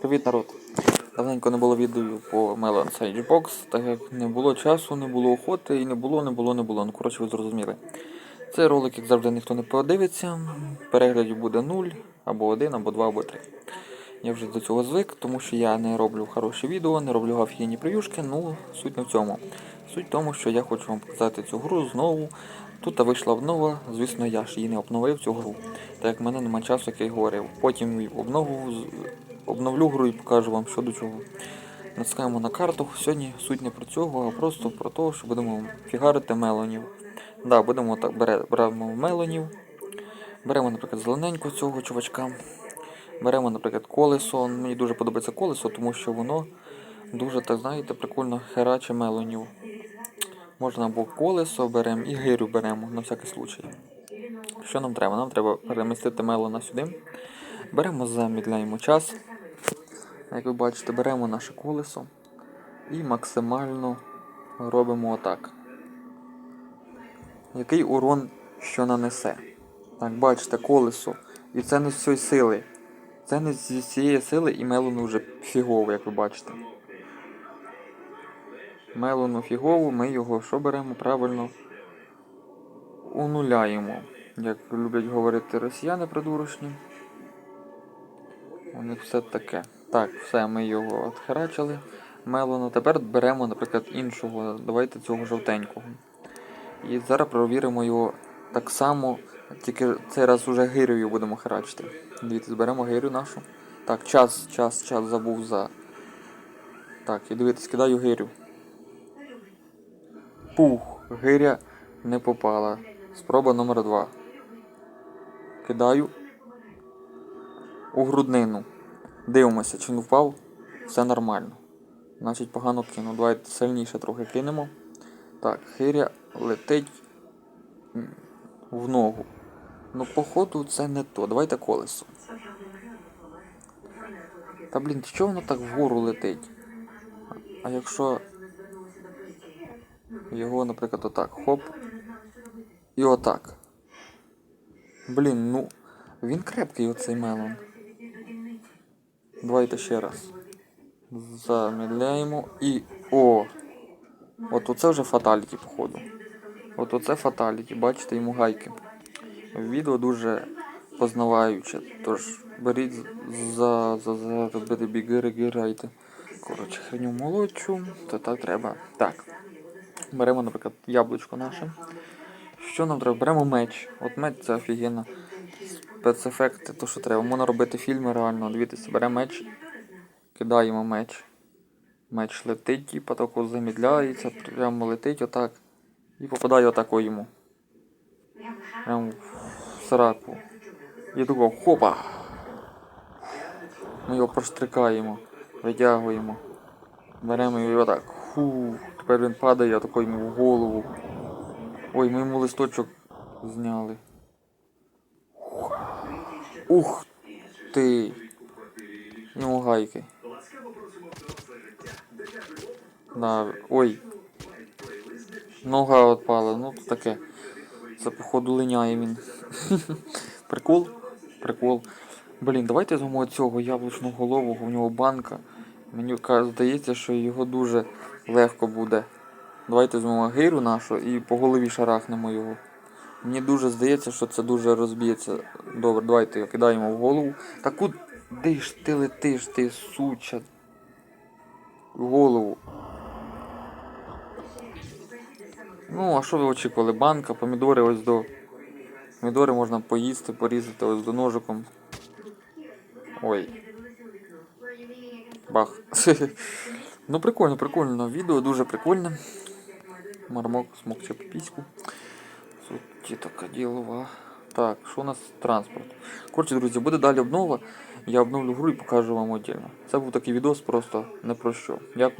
Привіт, народ! Давненько не було відео по Melon Sage Box, так як не було часу, не було охоти і не було, не було, не було. Ну, коротше, ви зрозуміли. Цей ролик, як завжди, ніхто не подивиться. Переглядів буде 0, або 1, або 2, або 3. Я вже до цього звик, тому що я не роблю хороші відео, не роблю офігенні прев'юшки, ну суть не в цьому. Суть в тому, що я хочу вам показати цю гру знову. Тут вийшла обнова, звісно, я ж її не обновив цю гру, так як в мене немає часу, як я й говорив. Потім обнову, обновлю гру і покажу вам, що до чого. Натискаємо на карту. Сьогодні суть не про цього, а просто про те, що будемо фігарити мелонів. Да, будемо так беремо мелонів. Беремо, наприклад, зелененьку цього чувачка. Беремо, наприклад, колесо. Мені дуже подобається колесо, тому що воно дуже, так знаєте, прикольно хераче мелонів. Можна або колесо беремо і гирю беремо на всякий случай. Що нам треба? Нам треба перемістити мелона сюди. Беремо, замідляємо час. Як ви бачите, беремо наше колесо і максимально робимо отак. Який урон що нанесе? Так, бачите, колесо. І це не з цієї сили. Це не зі цієї сили і мелону вже фігово, як ви бачите. Мелону фігову, ми його що беремо правильно? Унуляємо. Як люблять говорити росіяни придурочні. Них все таке. Так, все, ми його відхерачили. Мелону. Тепер беремо, наприклад, іншого. Давайте цього жовтенького. І зараз провіримо його так само, тільки цей раз уже гирю будемо херачити. Дивіться, зберемо гирю нашу. Так, час, час, час забув за. Так, і дивіться, кидаю гирю. Пух, гиря не попала. Спроба номер два. Кидаю у груднину. Дивимося, чи не впав. Все нормально. Значить погано кину. Давайте сильніше трохи кинемо. Так, хиря летить в ногу. Ну, походу, це не то. Давайте колесо. Та блін, чого воно так вгору летить? А якщо його, наприклад, отак, хоп. І отак. Блін, ну. Він крепкий оцей мелон. Давайте ще раз. Замідляємо і. О! От оце вже фаталіті, походу. От оце фаталіті, бачите, йому гайки. Відео дуже познаваюче. Тож беріть за за за робити бігири, гирайте. Коротше, хреню молодчу, то так треба. Так. Беремо, наприклад, яблучко наше. Що нам треба? Беремо меч. От меч це офігенно. Спецефекти, то що треба. Можна робити фільми реально. Дивіться, беремо меч, кидаємо меч. Меч летить, типа тако замідляється, прямо летить отак. І попадає отако йому. Прямо в сраку. І тако хопа. Ми його проштрикаємо, витягуємо. Беремо його отак. Фу. Тепер він падає, отако йому в голову. Ой, ми йому листочок зняли. Ух ти! Йому гайки. Да, ой. Нога відпала, ну таке. Це походу линяє він. Прикол? Прикол. Блін, давайте зробимо цього яблучного голового, у нього банка. Мені здається, що його дуже легко буде. Давайте візьмемо гирю нашу і по голові шарахнемо його. Мені дуже здається, що це дуже розб'ється. Добре, давайте кидаємо в голову. Та куди ж ти летиш, ти суча? В голову. Ну, а що ви очікували? Банка, помідори ось до. Помідори можна поїсти, порізати ось до ножиком. Ой. Бах. ну прикольно, прикольно. Відео дуже прикольне. Мармок смокче піську. Суті така ділова. Так, що у нас транспорт? Коротше, друзі, буде далі обнова. Я обновлю гру і покажу вам отдельно. Це був такий відос, просто не про що. Дякую.